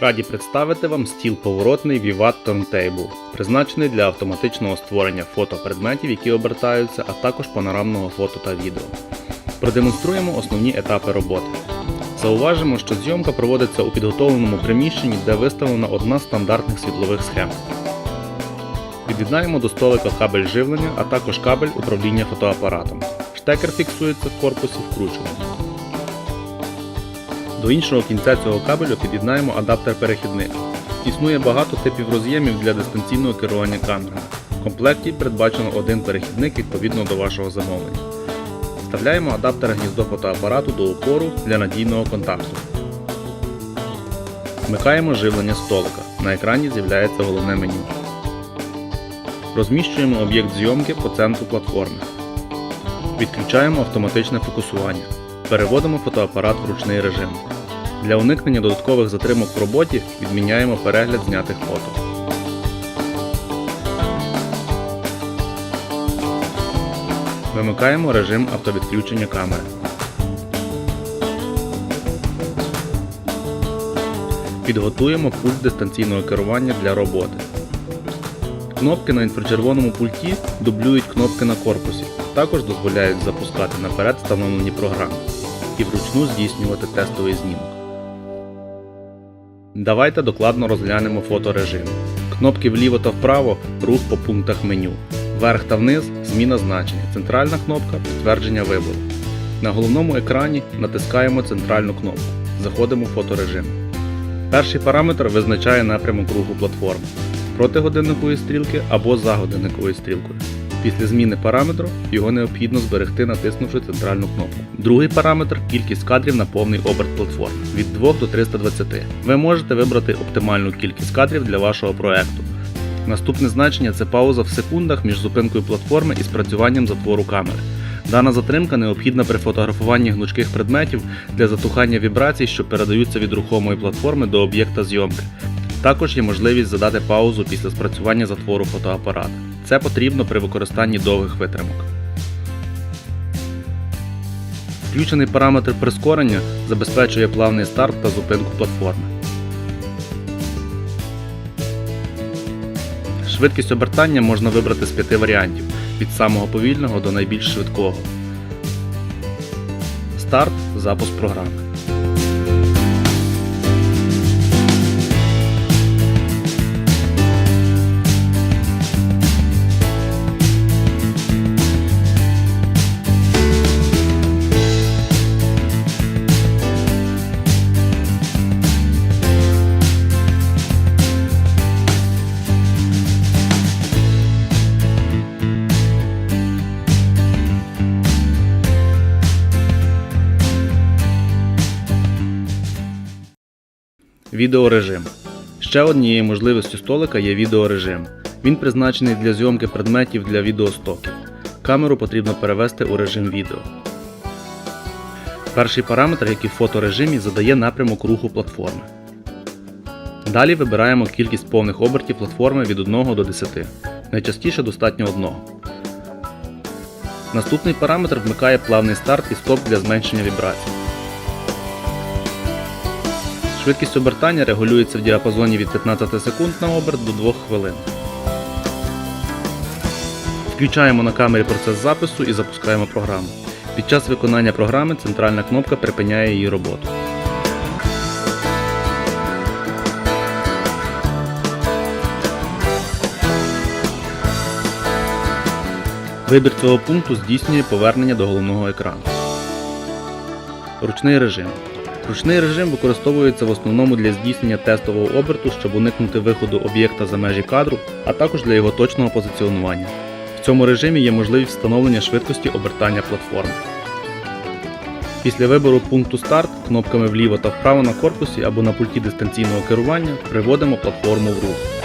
Раді представити вам стіл поворотний Vivat Turntable, призначений для автоматичного створення фото предметів, які обертаються, а також панорамного фото та відео. Продемонструємо основні етапи роботи. Зауважимо, що зйомка проводиться у підготовленому приміщенні, де виставлена одна з стандартних світлових схем. Від'єднаємо до столика кабель живлення, а також кабель управління фотоапаратом. Штекер фіксується в корпусі вкручуванням. До іншого кінця цього кабелю під'єднаємо адаптер-перехідник. Існує багато типів роз'ємів для дистанційного керування камерами. В комплекті передбачено один перехідник відповідно до вашого замовлення. Вставляємо адаптер гніздо фотоапарату до опору для надійного контакту. Вмикаємо живлення столика. На екрані з'являється головне меню. Розміщуємо об'єкт зйомки по центру платформи. Відключаємо автоматичне фокусування. Переводимо фотоапарат в ручний режим. Для уникнення додаткових затримок в роботі відміняємо перегляд знятих фото. Вимикаємо режим автовідключення камери. Підготуємо пульт дистанційного керування для роботи. Кнопки на інфрачервоному пульті дублюють кнопки на корпусі, також дозволяють запускати наперед встановлені програми і вручну здійснювати тестовий знімок. Давайте докладно розглянемо фоторежим. Кнопки вліво та вправо рух по пунктах меню. Вверх та вниз зміна значення. Центральна кнопка підтвердження вибору. На головному екрані натискаємо центральну кнопку. Заходимо в фоторежим. Перший параметр визначає напрямок руху платформи проти годинникової стрілки або за годинниковою стрілкою. Після зміни параметру його необхідно зберегти, натиснувши центральну кнопку. Другий параметр кількість кадрів на повний оберт платформи від 2 до 320. Ви можете вибрати оптимальну кількість кадрів для вашого проекту. Наступне значення це пауза в секундах між зупинкою платформи і спрацюванням затвору камери. Дана затримка необхідна при фотографуванні гнучких предметів для затухання вібрацій, що передаються від рухомої платформи до об'єкта зйомки. Також є можливість задати паузу після спрацювання затвору фотоапарата. Це потрібно при використанні довгих витримок. Включений параметр прискорення забезпечує плавний старт та зупинку платформи. Швидкість обертання можна вибрати з п'яти варіантів від самого повільного до найбільш швидкого. Старт запуск програми. Відеорежим. Ще однією можливістю столика є відеорежим. Він призначений для зйомки предметів для відеостоків. Камеру потрібно перевести у режим відео. Перший параметр, який в фоторежимі, задає напрямок руху платформи. Далі вибираємо кількість повних обертів платформи від 1 до 10. Найчастіше достатньо 1. Наступний параметр вмикає плавний старт і стоп для зменшення вібрацій. Швидкість обертання регулюється в діапазоні від 15 секунд на оберт до 2 хвилин. Включаємо на камері процес запису і запускаємо програму. Під час виконання програми центральна кнопка припиняє її роботу. Вибір цього пункту здійснює повернення до головного екрану. Ручний режим. Ручний режим використовується в основному для здійснення тестового оберту, щоб уникнути виходу об'єкта за межі кадру, а також для його точного позиціонування. В цьому режимі є можливість встановлення швидкості обертання платформи. Після вибору пункту старт кнопками вліво та вправо на корпусі або на пульті дистанційного керування приводимо платформу в рух.